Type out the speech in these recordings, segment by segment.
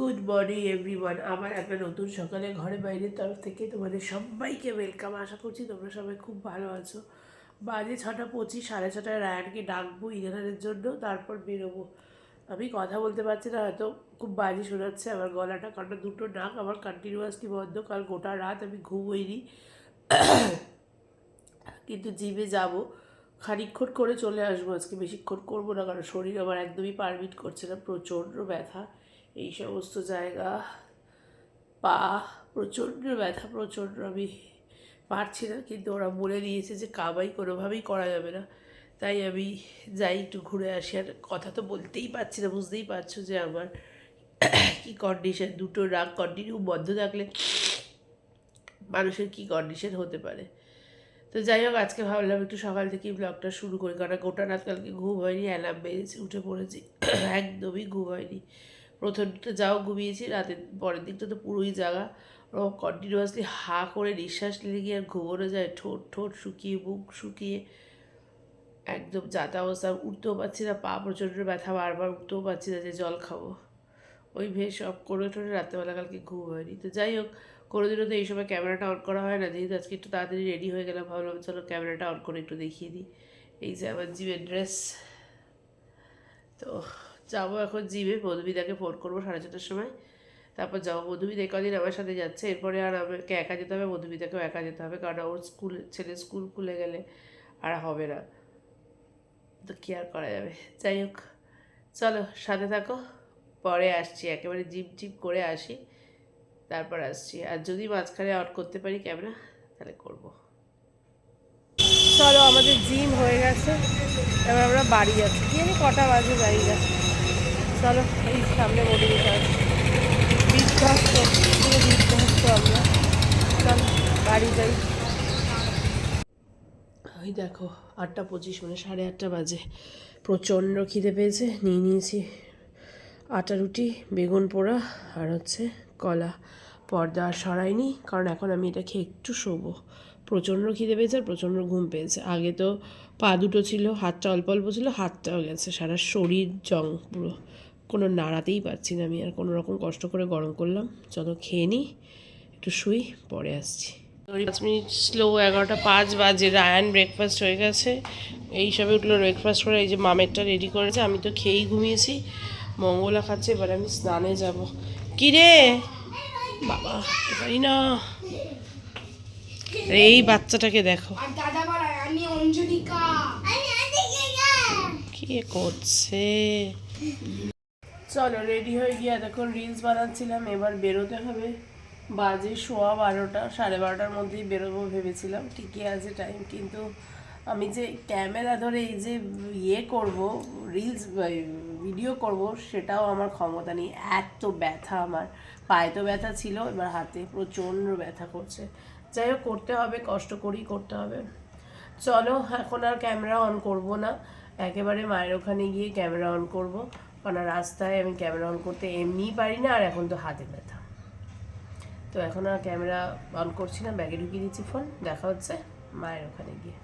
Good morning, everyone. আমার একটা নতুন সকালে ঘরে বাইরের তরফ থেকে তোমাদের সবাইকে ওয়েলকাম। আশা করছি তোমরা সবাই খুব ভালো আছো। বাজে ছটা পঁচিশ, সাড়ে ছটায় রায়ানকে ডাকবো ইনারের জন্য, তারপর বেরোবো। আমি কথা বলতে পারছি না, হয়তো খুব বাজে শোনাচ্ছে আমার গলাটা, কারণ দুটো নাক আমার কন্টিনিউয়াসলি বন্ধ কাল গোটা রাত আমি ঘুমোইনি। কিন্তু জিমে যাব। খানিকক্ষণ করে চলে আসব আজকে, বেশিক্ষণ করব না, কারণ শরীর আমার একদমই পারমিট করছে না, প্রচণ্ড ব্যথা। এই সমস্ত জায়গা, পা প্রচণ্ড ব্যথা, প্রচণ্ড। আমি পারছি না, কিন্তু ওরা বলে দিয়েছে যে কামাই কোনোভাবেই করা যাবে না। তাই আমি যাই, একটু ঘুরে আসি। আর কথা তো বলতেই পারছি না, বুঝতেই পারছ যে আমার কী কন্ডিশন দুটো রাগ কন্টিনিউ বন্ধ থাকলে মানুষের কী কন্ডিশন হতে পারে? তো যাই হোক, আজকে ভাবলাম একটু সকাল থেকেই ব্লগটা শুরু করি। কারণ গোটা রাত কালকে ঘুম হয়নি অ্যালার্ম বেরিয়েছে উঠে পড়েছি। একদমই ঘুম হয়নি। প্রথম যাও ঘুমিয়েছি, রাতের পরের দিকটা তো পুরোই জাগা। ও কন্টিনিউয়াসলি হা করে নিঃশ্বাস নিলে গিয়ে আর ঘুমোনো যায়, ঠোঁট ঠোঁট শুকিয়ে, বুক শুকিয়ে। একদম যাতা অবস্থা উঠতেও পারছি না, পা প্রচণ্ড ব্যথা, বারবার উঠতেও পারছি না যে জল খাব। ওই ভেবে সব করে টোরে রাত্রেবেলা কালকে ঘুম হয়নি। তো যাই হোক, কোনোদিনও তো এই সময় ক্যামেরাটা অন করা হয় না, যেহেতু আজকে একটু তাড়াতাড়ি রেডি হয়ে গেলাম, ভাবলাম চলো ক্যামেরাটা অন করে একটু দেখিয়ে দিই। এই যে আমার জিমের ড্রেস তো যাব এখন জিমে মধুমিতাকে ফোন করব সাড়ে ছটার সময়। তারপর যাব মধুমিতা কদিন আমার সাথে যাচ্ছে, এরপরে আর আমাকে একা যেতে হবে মধুমিতাকেও একা যেতে হবে, কারণ ওর স্কুল, ছেলে স্কুল খুলে গেলে আর হবে না। তো কি আর করা যাবে? যাই হোক, চলো সাথে থাকো, পরে আসছি, একেবারে জিম জিপ করে আসি, তারপর আসছি। আর যদি মাঝখানে আউট করতে পারি ক্যামেরা তাহলে করব। চলো, আমাদের জিম হয়ে গেছে, এবার আমরা বাড়ি যাচ্ছি। কি জানি কটা বাজে বাড়ি যাচ্ছি চলো, এই সামনে পুরো বিধ্বস্ত আমরা। বাড়ি যাই। ওই দেখো, আটটা পঁচিশ মানে সাড়ে আটটা বাজে। প্রচণ্ড খিদে পেয়েছে, নিয়ে নিয়েছি আটা রুটি, বেগুন পোড়া আর হচ্ছে কলা। পর্দা আর সরাইনি, কারণ এখন আমি এটা খেয়ে একটু শোবো। প্রচণ্ড খিদে পেয়েছে আর প্রচণ্ড ঘুম পেয়েছে। আগে তো পা দুটো ছিল, হাতটা অল্প অল্প ছিল, হাতটাও গেছে, সারা শরীর জং পুরো। কোনো নাড়াতেই পারছি না আমি আর কোনো রকম কষ্ট করে গরম করলাম। চলো খেয়ে নিই একটু শুই পরে আসছি। পাঁচ মিনিট স্লো এগারোটা পাঁচ বাজে রায়ান ব্রেকফাস্ট হয়ে গেছে। এই সবে উঠল ব্রেকফাস্ট করে এই যে মামেরটা রেডি করেছে আমি তো খেয়েই ঘুমিয়েছি। মঙ্গলা খাচ্ছে এবার আমি স্নানে যাব। কি রে বাবা পারি না। এই বাচ্চাটাকে দেখো। আর দাদা বলায় আমি অঞ্জলিকা। কি করছে? চলো রেডি হয়ে গিয়ে এতক্ষণ রিলস বানাচ্ছিলাম, এবার বেরোতে হবে। বাজে সোয়া বারোটা, সাড়ে বারোটার মধ্যেই বেরোবো ভেবেছিলাম, ঠিকই আছে টাইম কিন্তু আমি যে ক্যামেরা ধরে এই যে ইয়ে করব রিলস ভিডিও করব, সেটাও আমার ক্ষমতা নেই। এত ব্যথা আমার। পায়ে তো ব্যথা ছিল, এবার হাতে প্রচণ্ড ব্যথা করছে। যাই হোক, করতে হবে, কষ্ট করেই করতে হবে। চলো, এখন আর ক্যামেরা অন করব না। একেবারে মায়ের ওখানে গিয়ে ক্যামেরা অন করব। কারণ রাস্তায় আমি ক্যামেরা অন করতে এমনিই পারি না আর এখন তো হাতে ব্যথা। তো এখন আর ক্যামেরা অন করছি না ব্যাগে ঢুকিয়ে দিচ্ছি ফোন দেখা হচ্ছে মায়ের ওখানে গিয়ে।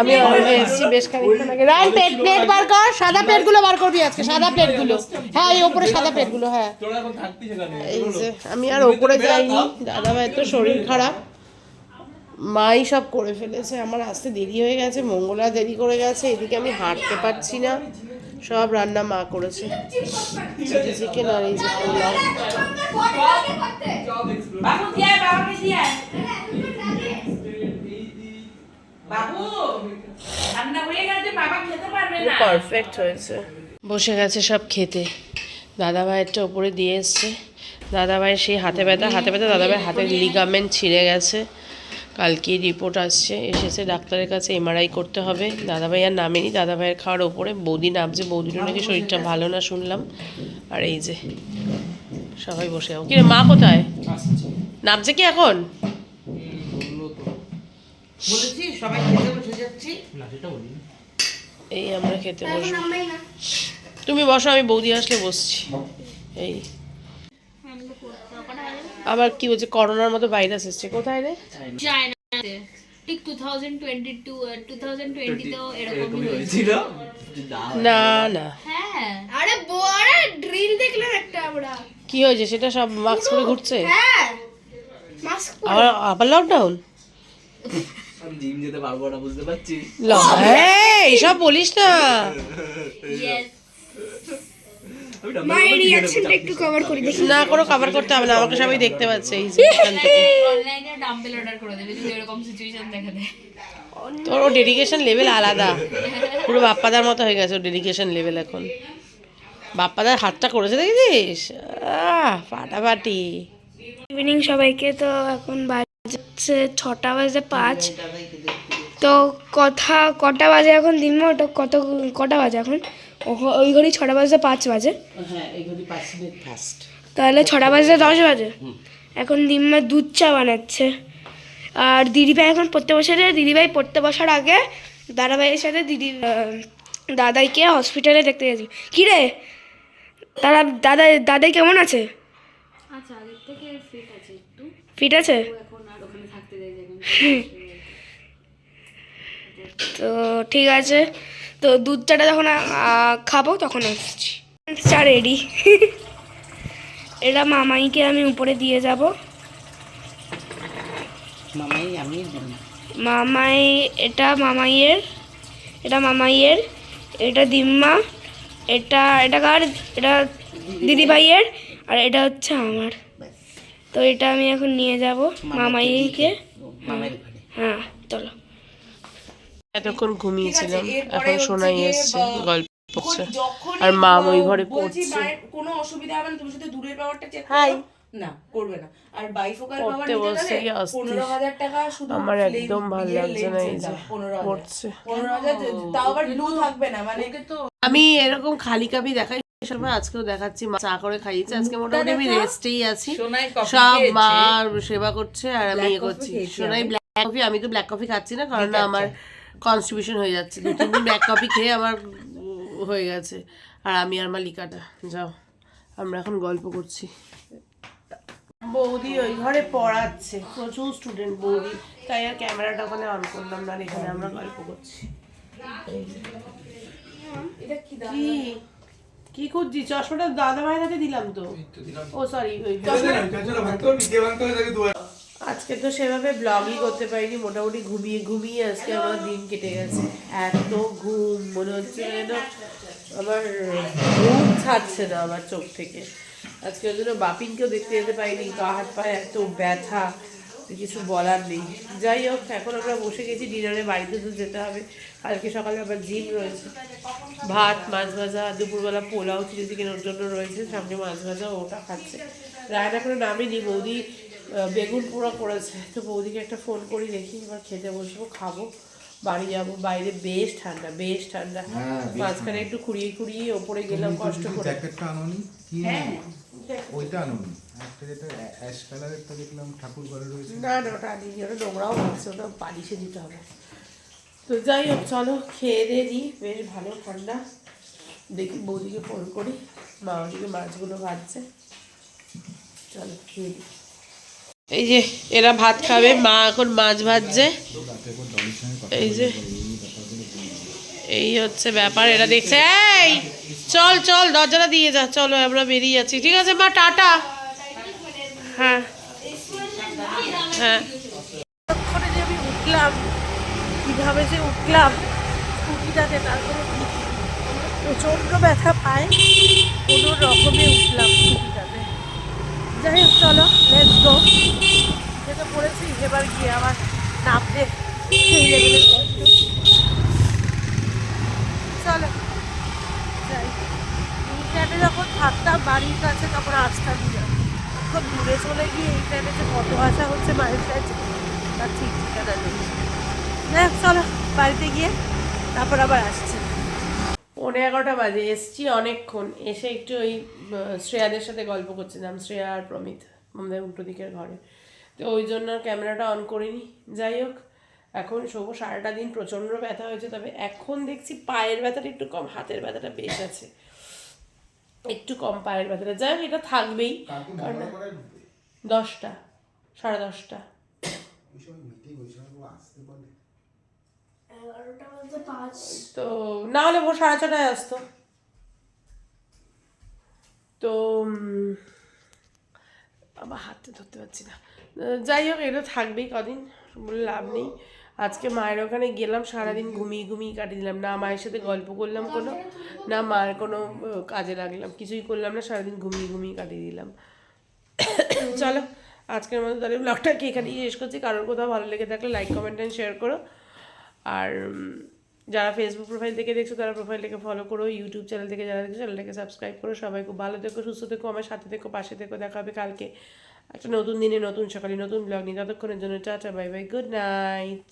আমি এসেছি বেশ খানিকক্ষণ আগে। রান প্লেট প্লেট বার কর সাদা প্লেটগুলো বার করবি আজকে সাদা প্লেটগুলো। হ্যাঁ এই ওপরে সাদা প্লেটগুলো হ্যাঁ। এই যে আমি আর ওপরে যাইনি। দাদা ভাইয়ের তো শরীর খারাপ। মাই সব করে ফেলেছে আমার আসতে দেরি হয়ে গেছে মঙ্গলা দেরি করে গেছে এদিকে আমি হাঁটতে পারছি না সব রান্না মা করেছে। চিকেন আর এই যে পোলাও। পারফেক্ট হয়েছে। বসে গেছে সব খেতে। দাদা ভাইয়েরটা ওপরে দিয়ে এসছে। দাদা ভাইয়ের সেই হাতে ব্যথা হাতে ব্যথা দাদা ভাইয়ের হাতের লিগামেন্ট ছিঁড়ে গেছে। কালকে রিপোর্ট আসছে। এসেছে ডাক্তারের কাছে এমআরআই করতে হবে। দাদা ভাই আর নামেনি। দাদা ভাইয়ের খাওয়ার ওপরে বৌদি নামছে। বৌদিরও নাকি শরীরটা ভালো না শুনলাম। আর এই যে সবাই বসে যাব কিরে মা কোথায়? নামছে কি এখন? বলেছি সবাই খেতে বসে যাচ্ছি। এই আমরা খেতে বসবো। তুমি বসো আমি বৌদি আসলে বসছি। এই আবার কি বলছে করোনার মতো ভাইরাস এসছে। কোথায় রে? চায়নাতে। ঠিক two thousand twenty two two thousand টোয়েন্টিতেও এরকমই হয়েছিল। না না হ্যাঁ। আরে বল কি হয়েছে? সেটা সব মাস্ক পরে ঘুরছে? হ্যাঁ মাস্ক আবার আবার লকডাউন আমি জিম যেতে পারব না বুঝতে হ্যাঁ এইসব বলিস না। করতে রিয়াকশনটা একটু কভার করি দেখি। না কোনো কভার করতে হবে না আমাকে সবাই দেখতে পাচ্ছে এই যে অনলাইনে ডাম্বেল অর্ডার করে দেবে যদি এরকম সিচুয়েশন দেখা দেয়। তোর ও ডেডিকেশন লেভেল আলাদা। পুরো বাপ্পাদার মতো হয়ে গেছে ওর ডেডিকেশন লেভেল এখন। বাপ্পাদার হাতটা করেছে দেখেছিস? আহ ফাটাফাটি। ইভিনিং সবাইকে তো এখন বাজছে ছটা বাজে পাঁচ। তো কথা কটা বাজে এখন দিন ওটা কত কটা বাজে এখন? ও- ওই ঘড়ি ছটা বাজে পাঁচ বাজে। হ্যাঁ তাহলে ছটা বাজে দশ বাজে। এখন দিম্মা দুধ চা বানাচ্ছে। আর দিদিভাই এখন পড়তে বসেছে। দিদিভাই পড়তে বসার আগে দাদাভাইয়ের সাথে দিদি দাদাইকে হসপিটালে দেখতে গেছি। কী রে? দাদা দাদা দাদাই কেমন আছে? আচ্ছা ফিট আছে একটু। ফিট আছে? এখন আর ওখানে থাকতে দেয় এখন তো ঠিক আছে। তো দুধ চাটা যখন খাব তখন আসছি। চা রেডি এটা মামাইকে আমি উপরে দিয়ে যাব। মামাই আমি মামাই এটা মামাইয়ের এটা মামাইয়ের এটা দিম্মা এটা এটা কার? এটা দিদিভাইয়ের আর এটা হচ্ছে আমার। তো এটা আমি এখন নিয়ে যাব মামাইকে হ্যাঁ চলো। এতক্ষণ ঘুমিয়েছিলাম। এখন শোনাই এসছে গল্প করছে। আর মা ওই ঘরে পড়ছে। কোনো অসুবিধা হবে না তুমি শুধু দূরের পাওয়ারটা চেক হাই। করো। না করবে না। আর বাইফোকাল পাওয়ার নিতে গেলে গিয়ে অস্থির। পনেরো হাজার টাকা শুধু আমার একদম ভালো লাগছে না এই যে দাম, পনেরো হাজার। পড়ছে। পনেরো হাজার তাও আবার ব্লু থাকবে না মানে আমি এরকম খালি কাপি দেখাই সময় আজকেও দেখাচ্ছি মা চা করে খাইয়েছে। আজকে মোটামুটি আমি রেস্টেই আছি। সব। মা সেবা করছে আর আমি ইয়ে করছি। সোনাই ব্ল্যাক কফি আমি তো ব্ল্যাক কফি খাচ্ছি না কারণ না আমার কনস্টিটিউশন হয়ে যাচ্ছে দু তিন দিন ব্ল্যাক কফি খেয়ে আমার হয়ে গেছে আর আমি আর মালিকাটা যাও আমরা এখন গল্প করছি বৌদি ওই ঘরে পড়াচ্ছে প্রচুর স্টুডেন্ট বৌদি তাই আর ক্যামেরাটা ওখানে অন করলাম না আর এখানে আমরা গল্প করছি কি কি খুঁজছি চশমাটা দাদা ভাইয়ের হাতে দিলাম তো ও সরি ওই আজকে তো সেভাবে ব্লগই করতে পারিনি, মোটামুটি ঘুমিয়ে ঘুমিয়ে আজকে আমার দিন কেটে গেছে। এত ঘুম, মনে হচ্ছে যেন আমার ঘুম ছাড়ছে না আমার চোখ থেকে। আজকে ওই জন্য বাপিনকেও দেখতে যেতে পারিনি, গা হাত পায়ে এত ব্যথা, কিছু বলার নেই। যাই হোক, এখন আমরা বসে গেছি, ডিনারে বাড়িতে তো যেতে হবে। কালকে সকালে আবার জিম রয়েছে। ভাত, মাছ ভাজা, দুপুরবেলা পোলাও, চিলি চিকেনের জন্য রয়েছে। সামনে মাছ ভাজা ওটা খাচ্ছে। রায়না করে নামিনি, বৌদি বেগুন পোড়া করেছে। তো বৌদিকে একটা ফোন করি দেখি এবার খেতে বসবো খাব। বাড়ি যাব বাইরে বেশ ঠান্ডা বেশ ঠান্ডা। মাঝখানে একটু খুঁড়িয়ে খুঁড়িয়ে ওপরে গেলাম কষ্ট করে। জ্যাকেটটা আনোনি? কি ওইটা আনোনি? একটা যেটা অ্যাশ কালারেরটা দেখলাম ঠাকুর ঘরে রয়েছে। না না ওটা আনিনি ওটা নোংরাও লাগছে ওটা পালিশে দিতে হবে। তো যাই হোক চলো খেয়ে দিয়ে দিই বেশ ভালো ঠান্ডা। দেখি বৌদিকে ফোন করি মা ওদিকে মাছগুলো ভাজছে। চলো খেয়ে দিই। এই যে, এরা ভাত খাবে, মা এখন মাছ ভাজছে। এই যে, এই হচ্ছে ব্যাপার, এরা দেখছে, এই, চল চল, দরজাটা দিয়ে যা, চলো, আমরা বেরিয়ে যাচ্ছি। ঠিক আছে, মা, টাটা। হ্যাঁ। হ্যাঁ। যে আমি উঠলাম, কীভাবে যে উঠলাম স্কুটিটাতে তারপরে প্রচণ্ড ব্যথা পায় কোনো রকমে উঠলাম স্কুটিটাতে যাই হোক চলো লেটস গো যেটা পড়েছি এবার গিয়ে আবার নামতে সেই লেভেলের কষ্ট চলো যাই। টাইমে যখন থাকতাম বাড়ির কাছে তখন আসতাম এখন দূরে চলে গিয়ে এই টাইমে যে কত আশা হচ্ছে মায়ের কাছে তার ঠিক ঠিকানা নেই। যাই হোক, চলো বাড়িতে গিয়ে তারপর আবার আসছি। পৌনে এগারোটা বাজে এসছি অনেকক্ষণ। এসে একটু ওই শ্রেয়াদের সাথে গল্প করছিলাম শ্রেয়া আর প্রমিত আমাদের উল্টো দিকের ঘরে। তো ওই জন্য ক্যামেরাটা অন করিনি। যাই হোক এখন শোবো সারাটা দিন প্রচণ্ড ব্যথা হয়েছে তবে এখন দেখছি পায়ের ব্যথাটা একটু কম হাতের ব্যথাটা বেশ আছে। একটু কম পায়ের ব্যথাটা। যাই হোক এটা থাকবেই। কারণ দশটা সাড়ে দশটা। তো না হলে ভোর সাড়ে ছটায় আসতো। তো বাবা হাতে ধরতে পারছি না। যাই হোক এটা থাকবেই কদিন, বলে লাভ নেই। আজকে মায়ের ওখানে গেলাম, সারাদিন ঘুমিয়ে ঘুমিয়ে কাটিয়ে দিলাম। না মায়ের সাথে গল্প করলাম কোনো, না মায়ের কোনো কাজে লাগলাম, কিছুই করলাম না, সারাদিন ঘুমিয়ে ঘুমিয়ে কাটিয়ে দিলাম। চলো, আজকের মতো তাহলে ব্লগটাকে এখানেই শেষ করছি। কারোর কোথাও ভালো লেগে থাকলে লাইক কমেন্ট অ্যান্ড শেয়ার করো। আর যারা ফেসবুক প্রোফাইল থেকে দেখছ, তারা প্রোফাইলটাকে ফলো করো ইউটিউব চ্যানেল থেকে যারা দেখছ চ্যানেলটাকে সাবস্ক্রাইব করো। সবাই খুব ভালো থেকো, সুস্থ থেকো, আমার সাথে থেকো, পাশে থেকো। দেখা হবে কালকে একটা নতুন দিনে, নতুন সকালে নতুন ব্লগ নিয়ে। ততক্ষণের জন্য tata bye bye good night